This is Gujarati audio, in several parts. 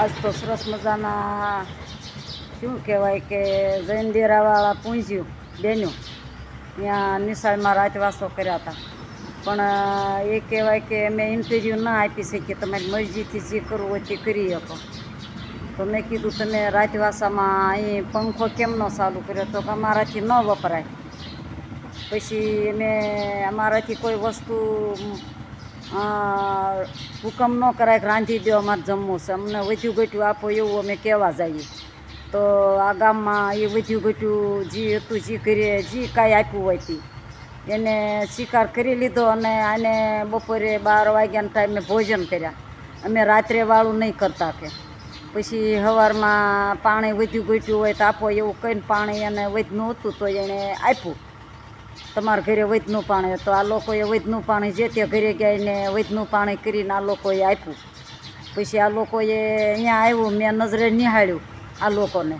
આજ તો સરસ મજાના શું કહેવાય કે જૈન દેરાવાળા પૂંજ્યું, બેન્યું. ત્યાં નિશાળમાં રાતવાસો કર્યા હતા. પણ એ કહેવાય કે મેં ઇન્ટરવ્યૂ ના આપી શકીએ, તમારી મરજીથી જે કરવું હોય તે કરી શકો. તો મેં કીધું, તમે રાતવાસામાં અહીં પંખો કેમ ન ચાલુ કર્યો? તો કે અમારાથી ન વપરાય. પછી મેં અમારાથી કોઈ વસ્તુ હુકમ ન કરાય રાંધી દો, અમારે જમવું છે. અમને વધ્યું ઘટ્યું, આપો એવું અમે કહેવા જઈએ. તો આ ગામમાં એ વધ્યું ઘટ્યું, જે હતું, જે કરીએ જે કાંઈ આપ્યું હોય તે. એને સ્વીકાર કરી લીધો અને આને બપોરે બાર વાગ્યાના ટાઈમે ભોજન કર્યા. અમે રાત્રે વાળું નહીં કરતા કે. પછી સવારમાં પાણી વધ્યું ઘટ્યું હોય તો આપો એવું કહીને પાણી એને વધનું હતું તો એણે આપ્યું. તમારા ઘરે વૈદનું પાણી તો આ લોકોએ વૈદનું પાણી જે તે ઘરે ગયા એને વૈદનું પાણી કરીને આ લોકોએ આપ્યું. પછી આ લોકોએ અહીંયા આવ્યું, મેં નજરે નિહાળ્યું આ લોકોને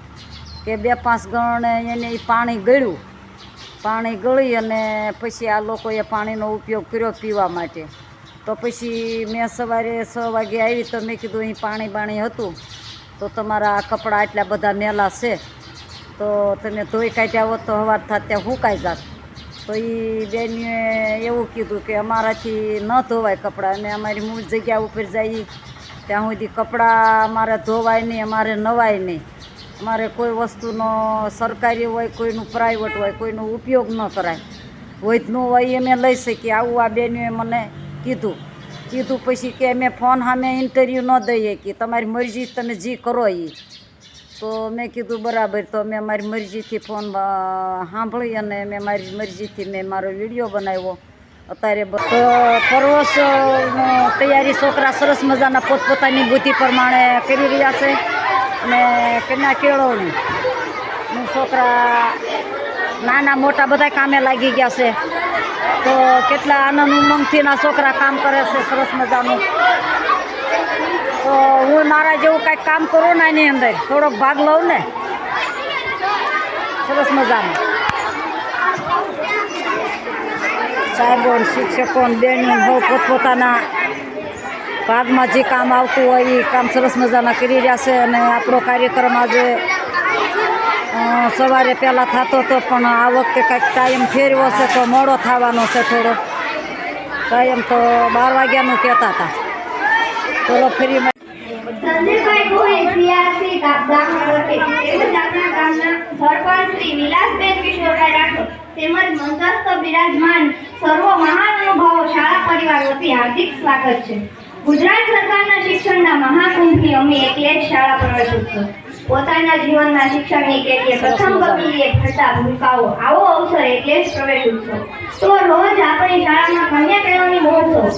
કે બે પાંચ ગણે એને પાણી ગળ્યું. પાણી ગળી અને પછી આ લોકોએ પાણીનો ઉપયોગ કર્યો પીવા માટે. તો પછી મેં સવારે છ વાગે આવી તો મેં કીધું અહીં પાણી બાણી હતું. તો તમારા કપડાં આટલા બધા મેલા છે. તો તમે ધોઈ કાઢ્યા હોત તો હવાર થાત ત્યાં હુકાઈ જાત? તો એ બેનીએ એવું કીધું કે અમારાથી ન ધોવાય કપડાં અને અમારી મૂળ જગ્યા ઉપર જઈએ ત્યાં સુધી કપડાં અમારે ધોવાય નહીં, અમારે નવાય નહીં. અમારે કોઈ વસ્તુનો સરકારી હોય, કોઈનું પ્રાઇવેટ હોય, કોઈનો ઉપયોગ ન કરાય. હોય ન હોય એ લઈ શકીએ. આવું આ બેનીએ મને કીધું. કીધું પછી કે અમે ફોન સામે ઇન્ટરવ્યૂ ન દઈએ કે તમારી મરજી તમે જે કરો એ તો મેં કીધું, બરાબર, તો મેં મારી મરજીથી ફોન સાંભળી અને મેં મારી મરજીથી મેં મારો વીડિયો બનાવ્યો. અત્યારે તો પરવસનો તૈયારી છોકરા સરસ મજાના પોતપોતાની બુદ્ધિ પ્રમાણે કરી રહ્યા છે અને કન્યા કેળવણી. હું છોકરા નાના મોટા બધા કામે લાગી ગયા છે. તો કેટલા આનંદ ઉમંગથી ના છોકરા કામ કરે છે, સરસ મજાનું. તો હું મારા જેવું કાંઈક કામ કરું ને એની અંદર. થોડોક ભાગ લઉં ને. સરસ મજાનો. સાહેબો શિક્ષકો બહેનો બહુ પોતપોતાના ભાગમાં જે કામ આવતું હોય એ કામ સરસ મજાના કરી રહ્યા છે અને આપણો કાર્યક્રમ આજે સવારે પહેલાં થતો હતો પણ આ વખતે કાંઈક ટાઈમ ફેરવો છે તો મોડો થવાનો છે થોડો. ટાઈમ તો બાર વાગ્યાનું કહેતા હતા. ચલો ફરી. સંજયભાઈ ગોહિલ સીઆરસી ગામના તેમજ આપણા ગામના સરપંચ શ્રી વિલાસબેન કિશોરભાઈ રાઠોડ તેમજ મંચસ્થ બિરાજમાન સર્વ મહાનુભાવો શાળા પરિવાર વતી હાર્દિક સ્વાગત છે. ગુજરાત સરકારના શિક્ષણના મહાકુંભની અમે એકલે જ શાળા પ્રવેશ ઉત્સવ પોતાના જીવનના શિક્ષણની કેટલીય પ્રથમ પગલીએ થતા ભૂલકાઓ આવો અવસર એટલે જ પ્રવેશ ઉત્સવ તો રોજ આપણી કન્યા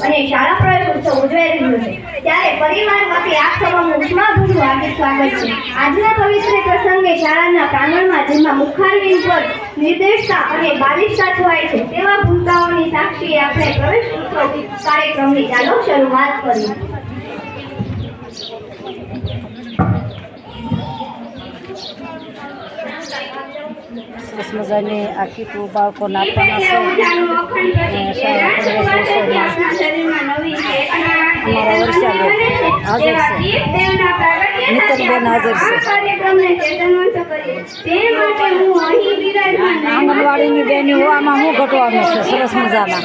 અને શાળા પ્રવેશ ઉજવાઈ રહ્યો છે. ત્યારે પરિવાર વતી આપ સૌનું ઉષ્માભર્યું હાર્દિક સ્વાગત છે. આજના પવિત્ર પ્રસંગે શાળાના પ્રાંગણમાં જેમાં મુખારવિંદ પર નિર્દેશતા અને બાલિશતા છવાય છે તેવા ભૂલકાઓની સાક્ષીએ આપણે પ્રવેશ ઉત્સવ કાર્યક્રમની ચાલો શરૂઆત કરીએ. સરસ મજાની આ કીટું બાળકોને આપવાના છે. અમારા વર્ષાબેન હાજર છે. નીતલબેન હાજર છે. આંગણવાડીની બેની હોવામાં શું ઘટવાનું છે. સરસ મજાના.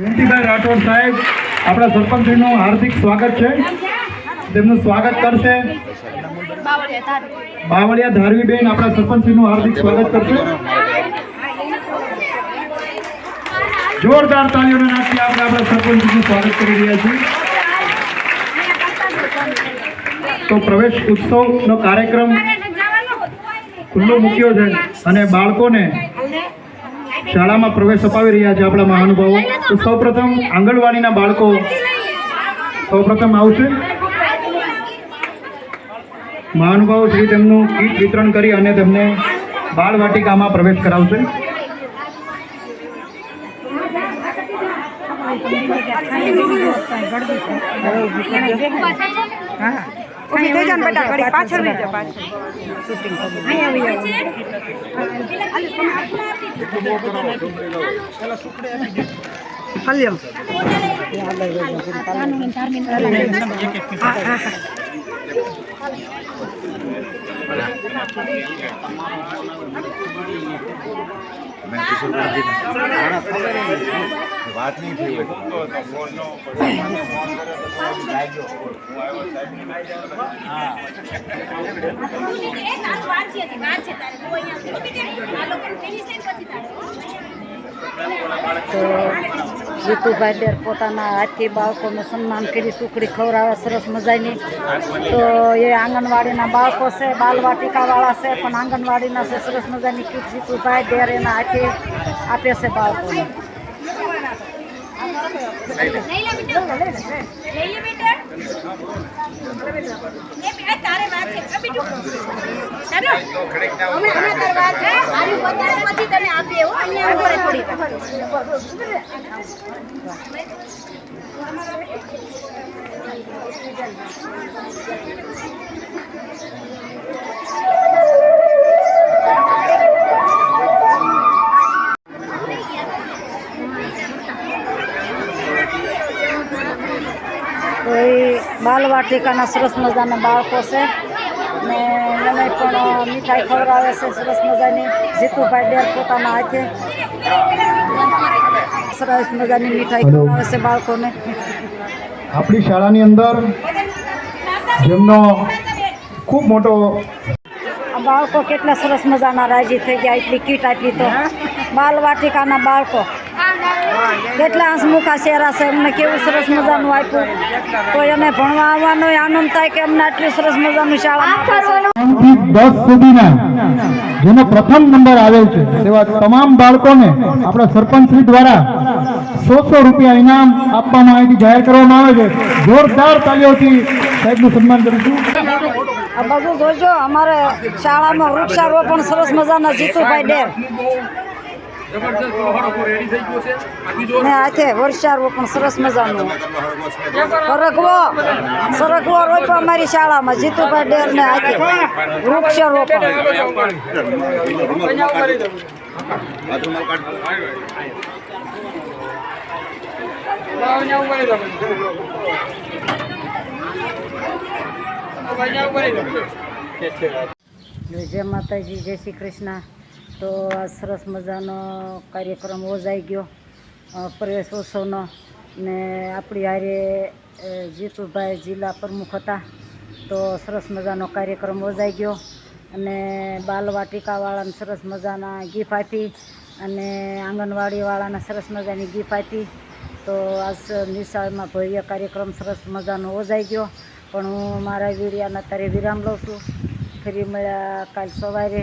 જયંતિભાઈ રાઠોડ સાહેબ, આપણા સરપંચનું હાર્દિક સ્વાગત છે. તેમનું સ્વાગત કરશે. બાવળિયા ધારવીબેન, આપણા સરપંચનું હાર્દિક સ્વાગત કરશે. જોરદાર તાળીઓના નાખી આપણે આપણા સરપંચનું સ્વાગત કરી રહ્યા છીએ. તો પ્રવેશ ઉત્સવનો કાર્યક્રમ ખુલ્લો મૂક્યો છે અને બાળકોને શાળામાં પ્રવેશ અપાવી રહ્યા છે આપણા મહાનુભાવો. તો સૌપ્રથમ આંગણવાડીના બાળકો સૌપ્રથમ આવશે. મહાનુભાવો શ્રી તેમનું કીટ વિતરણ કરી અને તેમને બાળવાટિકામાં પ્રવેશ કરાવશે. ઊભી થઈ જા ને બેટા ઘડી પાછળ વહી જા પાછળ હલ્યો વાત નહીં થઈ હોય તો. જીતુભાઈ ડેર પોતાના હાથથી બાળકોનું સન્માન કરી સુખડી ખવડાવે, સરસ મજાની. તો એ આંગણવાડીના બાળકો છે બાલવાટિકાવાળા છે, પણ આંગણવાડીના છે, સરસ મજાની કીટ જીતુભાઈ ડેર એના હાથે આપે છે બાળકોને. તો એ બાલવાટિકાના સરસ મજાના બાળકો છે. ને એને પણ મીઠાઈ ખવડાવે છે સરસ મજાની. જીતુભાઈ બેન પોતાના હાથે સરસ મજાની મીઠાઈ ખવડાવે છે બાળકોને. આપણી શાળાની અંદર જેમનો ખૂબ મોટો આ બાળકો કેટલા સરસ મજાના રાજી થઈ ગયા એટલી કીટ આપી તો. બાલવાટિકાના બાળકો. કેટલા હસમુખા ચહેરા છે એમને કેવું સરસ મજાનું આપ્યું. તો એને ભણવા આવવાનો આનંદ થાય કે અમને આટલી સરસ મજાનું. થી દસ સુધીના જેનો પ્રથમ નંબર આવેલ છે, તેવા તમામ બાળકોને આપણા સરપંચશ્રી દ્વારા સો સો રૂપિયા ઇનામ આપવામાં અહીંથી જાહેર કરવામાં આવે છે. જોરદાર તાલીઓથી સાહેબનું સન્માન કરીશું બધું જોજો, અમારે શાળામાં વૃક્ષારોપણ સરસ મજાના જીતુભાઈ ડેર. ને હાથે વૃક્ષારોપણ સરસ મજાનું. સરગવો સરગવો રોપ્યો અમારી શાળામાં. જીતુભાઈ ડેર ને હાથે વૃક્ષારોપણ જય માતાજી જય શ્રી કૃષ્ણ. તો આ સરસ મજાનો કાર્યક્રમ યોજાઈ ગયો પ્રવેશ ઉત્સવનો ને આપણી હારે જીતુભાઈ જિલ્લા પ્રમુખ હતા. તો સરસ મજાનો કાર્યક્રમ યોજાઈ ગયો. અને બાલવાટિકાવાળાને સરસ મજાના ગીફ આપી અને આંગણવાડીવાળાને સરસ મજાની ગીફ આપી. તો આ નિશાળમાં ભવ્ય કાર્યક્રમ સરસ મજાનો યોજાઈ ગયો. પણ હું મારા વિડીયાના તારે વિરામ લઉં છું. ફરી મળ્યા કાલ સવારે.